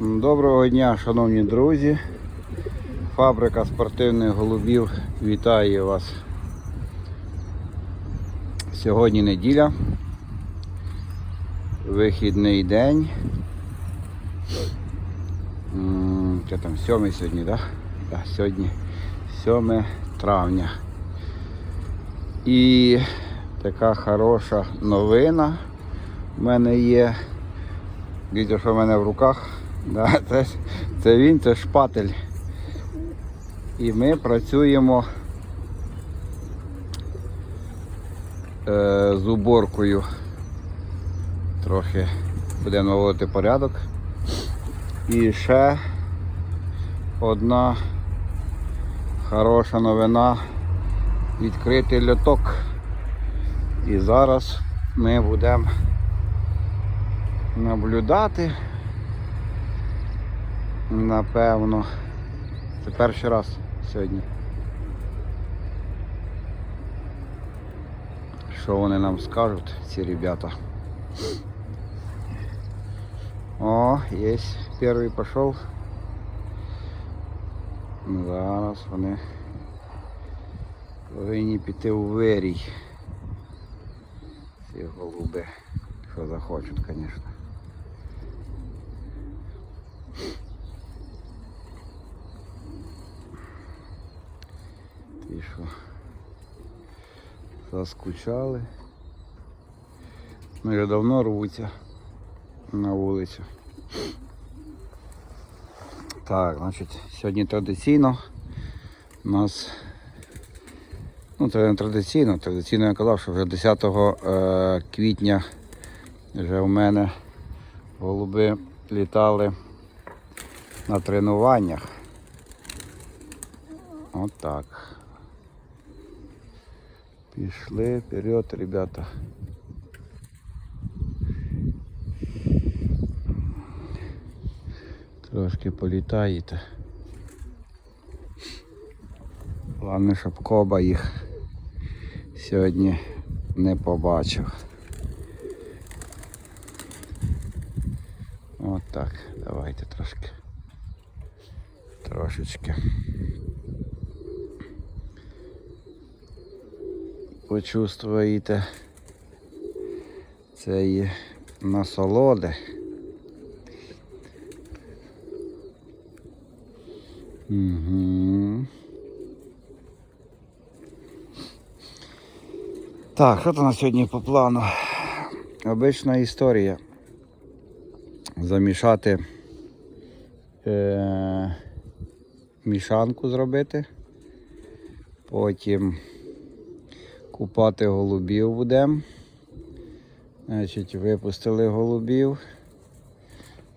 Доброго дня, шановні друзі. Фабрика спортивних голубів вітає вас. Сьогодні неділя. Вихідний день. Що там, 7 сьогодні, так? Да? Да, сьогодні 7 травня. І така хороша новина в мене є. Дивіться, що в мене в руках. Да, це, це він, це шпатель. І ми працюємо е, з уборкою. Трохи будемо наводити порядок. І ще одна хороша новина. Відкритий льоток. І зараз ми будемо наблюдати. Напевно. Це перший раз сьогодні. Що вони нам скажуть, ці ребята? О, є, перший пішов. Зараз вони повинні піти у вирій. Ці голуби, що захочуть, звісно. Ті, що заскучали. Ну, вже давно рвуться на вулицю. Так, значить, сьогодні традиційно у нас, ну це не традиційно, традиційно я казав, що вже 10 е, квітня вже в мене голуби літали на тренуваннях. От так. Пішли вперед, ребята. Трошки політаєте. Головне, щоб коба їх сьогодні не побачив. От так, давайте трошки. Трошечки. Почувствуєте цієї насолоди. Угу. Так, що там на сьогодні по плану? Обична історія. Замішати е- мішанку зробити. Потім купати голубів будемо. Значить, випустили голубів.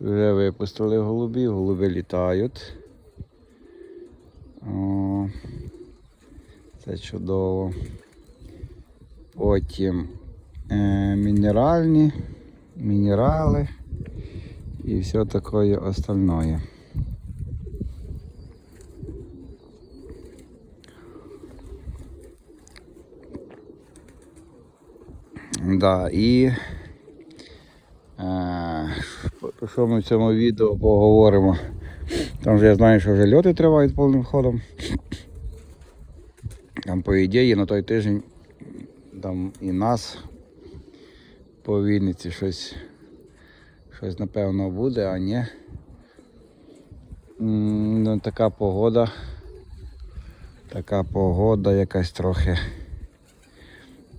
Вже випустили голубів, голуби літають. О, це чудово. Потім е, мінеральні, мінерали і все таке остальное. Да, і е, що ми в цьому відео поговоримо? Там вже я знаю, що вже льоти тривають повним ходом. Там, по ідеї, на той тиждень там і нас по Вінниці щось, щось напевно буде, а ні. Ну, така погода. Така погода якась трохи.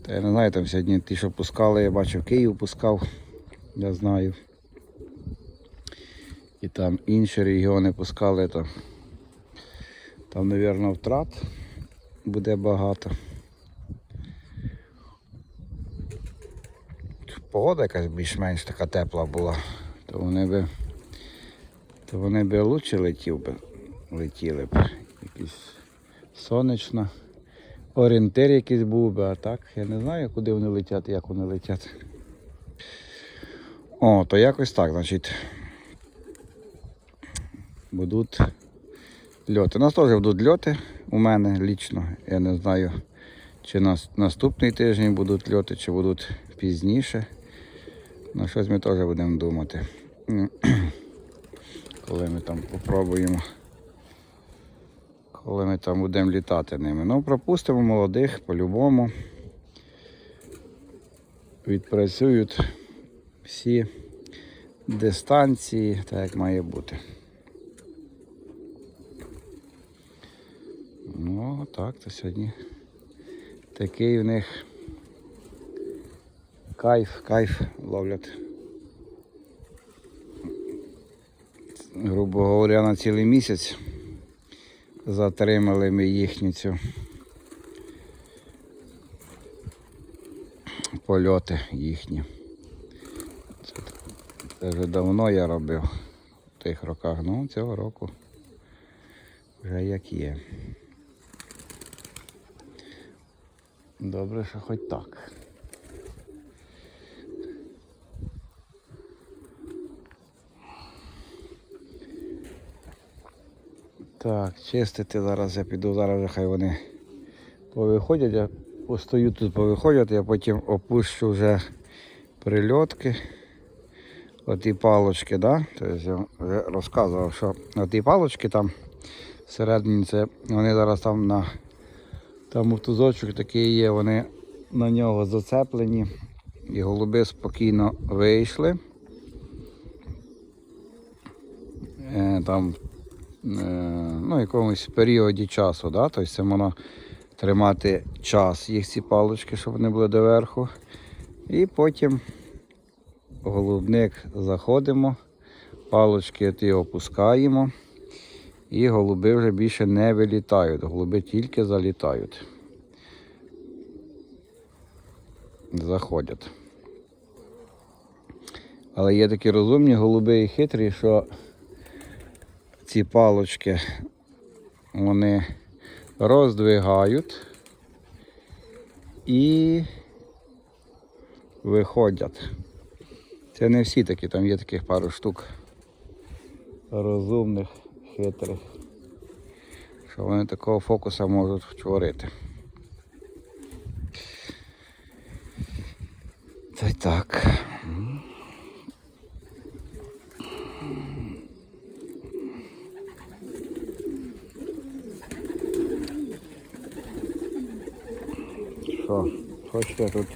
Та я не знаю, там сьогодні ті, що пускали, я бачив, Київ пускав, я знаю. І там інші регіони пускали, то там, мабуть, втрат буде багато. Погода якась більш-менш така тепла була, то вони би то вони би лучше летів би, летіли б. Якісь сонячно. Орієнтир якийсь був би, а так я не знаю, куди вони летять, як вони летять. О, то якось так, значить. Будуть льоти. У нас теж будуть льоти у мене лічно. Я не знаю, чи на наступний тиждень будуть льоти, чи будуть пізніше. На щось ми теж будемо думати. коли ми там попробуємо. Коли ми там будемо літати ними. Ну, пропустимо молодих по-любому. Відпрацюють всі дистанції, так як має бути. Ну, так, то сьогодні такий в них кайф, кайф ловлять. Грубо говоря, на цілий місяць затримали ми їхню цю польоти їхні. Це, вже давно я робив в тих роках. Ну, цього року вже як є. Добре, що хоч так. Так, чистити зараз я піду, зараз вже хай вони повиходять, я постою тут повиходять, я потім опущу вже прильотки. Оті палочки, да? Тобто я вже розказував, що оті палочки там всередині це вони зараз там на там мотузочок такий є, вони на нього зацеплені і голуби спокійно вийшли. Е, Там ну, якомусь періоді часу, да? тобто це можна тримати час їх ці палочки, щоб вони були доверху. І потім голубник заходимо, палочки опускаємо. І голуби вже більше не вилітають, голуби тільки залітають. Заходять. Але є такі розумні голуби і хитрі, що ці палочки вони роздвигають і виходять. Це не всі такі, там є таких пару штук розумних, хитрих, що вони такого фокуса можуть втворити. Та й так. Що, хочете тут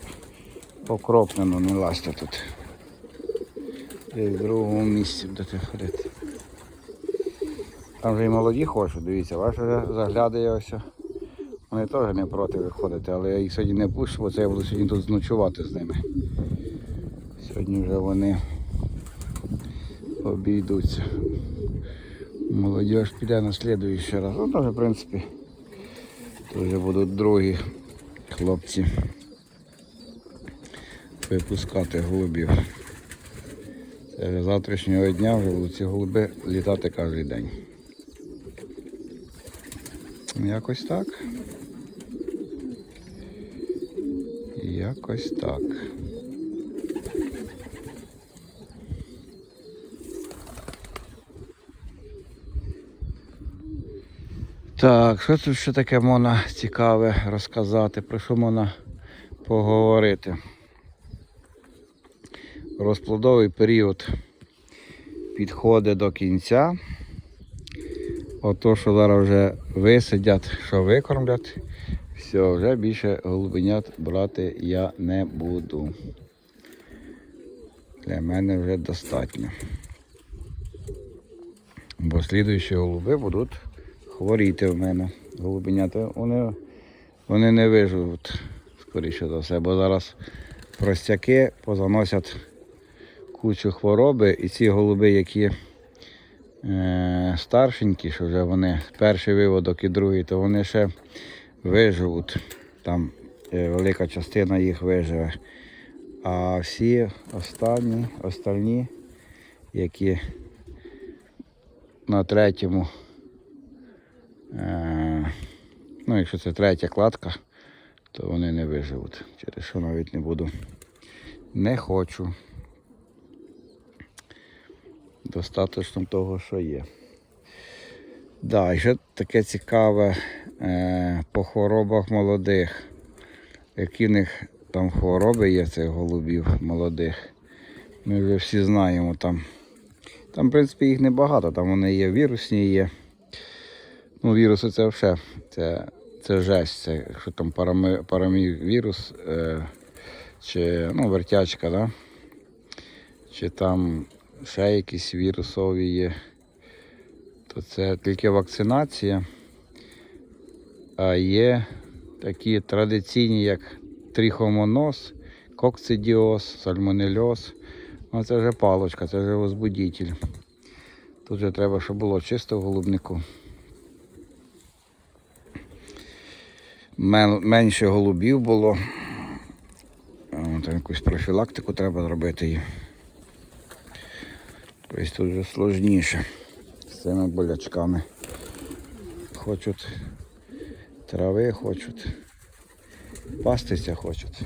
покропнено, не лазьте тут. Десь в другому місці будете ходити. Там вже і молоді хочуть, дивіться, ваш вже заглядає ось. Вони теж не проти виходити, але я їх сьогодні не пущу, бо це я буду сьогодні тут зночувати з ними. Сьогодні вже вони обійдуться. Молодіж піде на слідуючий раз. Ну, теж, в принципі, то вже будуть другі хлопці випускати голубів. З завтрашнього дня вже будуть ці голуби літати кожен день. Якось так. Якось так. Так, що тут ще таке можна цікаве розказати, про що можна поговорити? Розплодовий період підходить до кінця. Ото, що зараз вже висидять, що викормлять, все, вже більше голубенят брати я не буду. Для мене вже достатньо. Бо слідуючі голуби будуть хворіти в мене. Голубенята, вони, вони не виживуть, скоріше за все, бо зараз простяки позаносять кучу хвороби і ці голуби, які е, старшенькі, що вже вони перший виводок і другий, то вони ще виживуть. Там е, велика частина їх виживе. А всі останні, остальні, які на третьому, ну якщо це третя кладка, то вони не виживуть. Через що навіть не буду. Не хочу. Достаточно того, що є. Да, і ще таке цікаве е, по хворобах молодих. Які в них там хвороби є цих голубів молодих. Ми вже всі знаємо там. Там, в принципі, їх небагато, там вони є вірусні, є. Ну, віруси це все. Це, це жесть. Це, якщо там парами, парамівірус е, чи ну, вертячка, да? чи там ще якісь вірусові є, то це тільки вакцинація. А є такі традиційні, як трихомоноз, кокцидіоз, сальмонельоз. Ну, це вже палочка, це вже возбудитель. Тут вже треба, щоб було чисто в голубнику. Менше голубів було. Там якусь профілактику треба зробити. Тобто тут вже сложніше з цими болячками. Хочуть трави, хочуть пастися хочуть.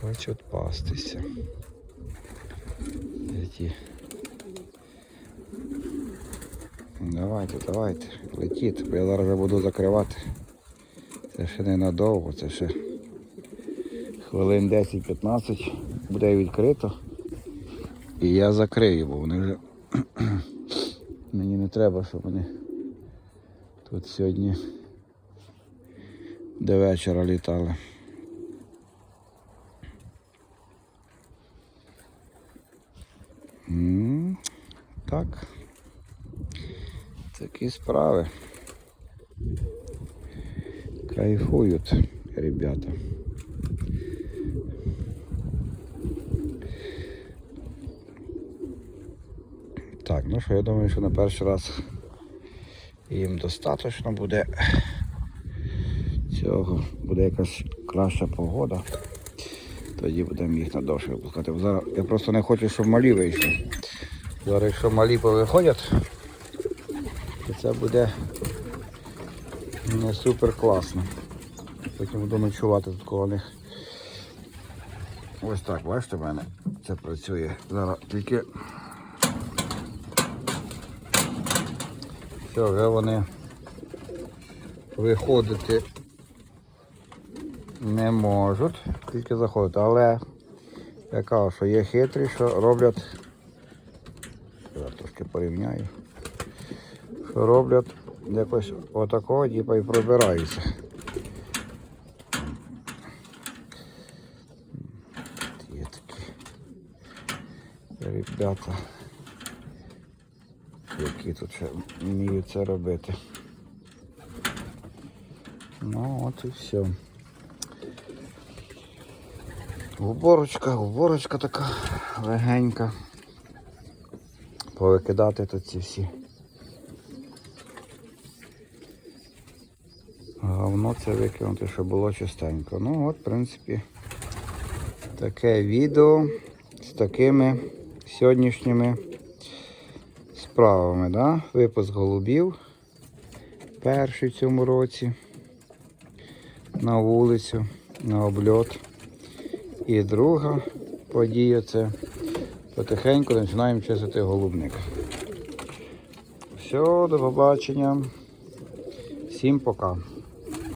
Хочуть пастися. Ті. Давайте, давайте, летіть, бо я зараз вже буду закривати. Це ще не надовго, це ще хвилин 10-15 буде відкрито. І я закрию, бо вони вже мені не треба, щоб вони тут сьогодні до вечора літали. Так. Такі справи. Кайфують ребята. Так, ну що, я думаю, що на перший раз їм достатньо буде цього. Буде якась краща погода. Тоді будемо їх надовше випускати. Зараз я просто не хочу, щоб малі вийшли. Зараз якщо малі повиходять, то це буде не супер класно. Потім буду ночувати тут коло них. Ось так, бачите, в мене це працює. Зараз тільки все, вже вони виходити не можуть, тільки заходити. Але я кажу, що є хитрі, що роблять. Я трошки порівняю. Роблять якось отакого, типа і пробираються. Є такі ребята, які тут вміють це робити. Ну от і все. Уборочка, уборочка така легенька. Повикидати тут ці всі. Це викинути, щоб було чистенько. Ну от, в принципі, таке відео з такими сьогоднішніми справами. Да? Випуск голубів перший в цьому році на вулицю, на обльот. І друга подія це потихеньку починаємо чистити голубник. Все, до побачення. Всім пока.